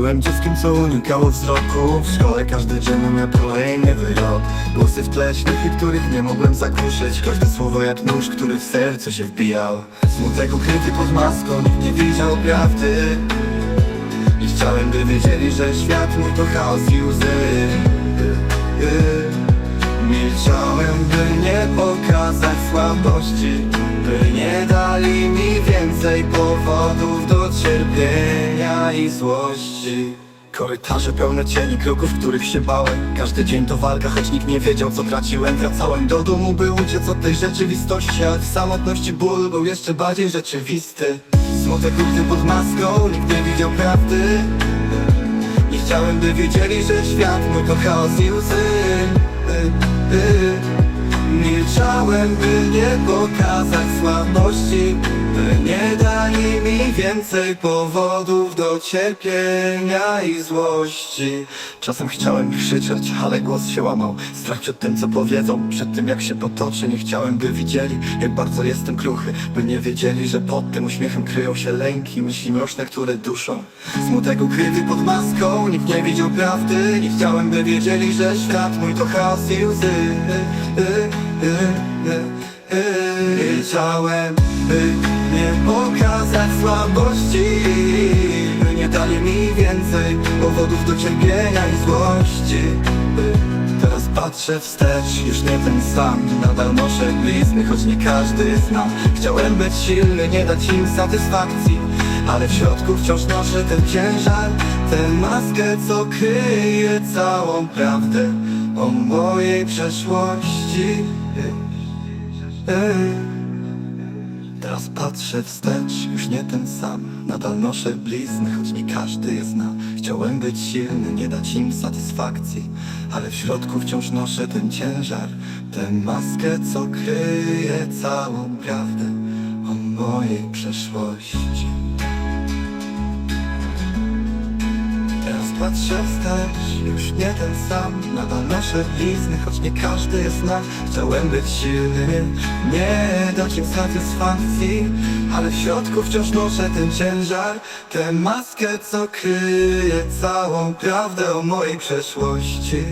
Byłem dzieckiem, co unikało wzroku. W szkole każdy dzień miał kolejny wyrok. Głosy w tle, śmiechy, których nie mogłem zakruszyć. Każde słowo jak nóż, który w serce się wbijał. Smutek ukryty pod maską, nikt nie widział prawdy. I chciałem, by wiedzieli, że świat mój to chaos i łzy. Milczałem, by nie pokazać słabości i złości. Korytarze pełne cieni, kroków, których się bałem. Każdy dzień to walka, choć nikt nie wiedział co traciłem. Wracałem do domu, by uciec od tej rzeczywistości Ale w samotności ból był jeszcze bardziej rzeczywisty. Smutek ukryty pod maską, nikt nie widział prawdy. Nie chciałem, by wiedzieli, że świat mój to chaos i łzy. Milczałem, by nie pokazać słabości By nie więcej powodów do cierpienia i złości. Czasem chciałem krzyczeć, ale głos się łamał. Strach przed tym, co powiedzą, przed tym, jak się potoczy. Nie chciałem, by widzieli, jak bardzo jestem kruchy By nie wiedzieli, że pod tym uśmiechem kryją się lęki Myśli mroczne, które duszą Smutek ukryty pod maską, nikt nie widział prawdy Nie chciałem, by wiedzieli, że świat mój to chaos i łzy. Y, y, y, y, y. Nie pokazać słabości. By nie dali mi więcej powodów do cierpienia i złości. Teraz patrzę wstecz, już nie ten sam. Nadal noszę blizny, choć nie każdy zna. Chciałem być silny, nie dać im satysfakcji. Ale w środku wciąż noszę ten ciężar Tę maskę, co kryje całą prawdę O mojej przeszłości. Ej. Teraz patrzę wstecz, już nie ten sam. Nadal noszę blizny, choć nie każdy je zna. Chciałem być silny, nie dać im satysfakcji. Ale w środku wciąż noszę ten ciężar. Tę maskę, co kryje całą prawdę O mojej przeszłości. Teraz patrzę wstecz, już nie ten sam. Nadal blizny, choć nie każdy je zna Chciałem być silny, nie dać im satysfakcji Ale w środku wciąż noszę ten ciężar Tę maskę, co kryje całą prawdę o mojej przeszłości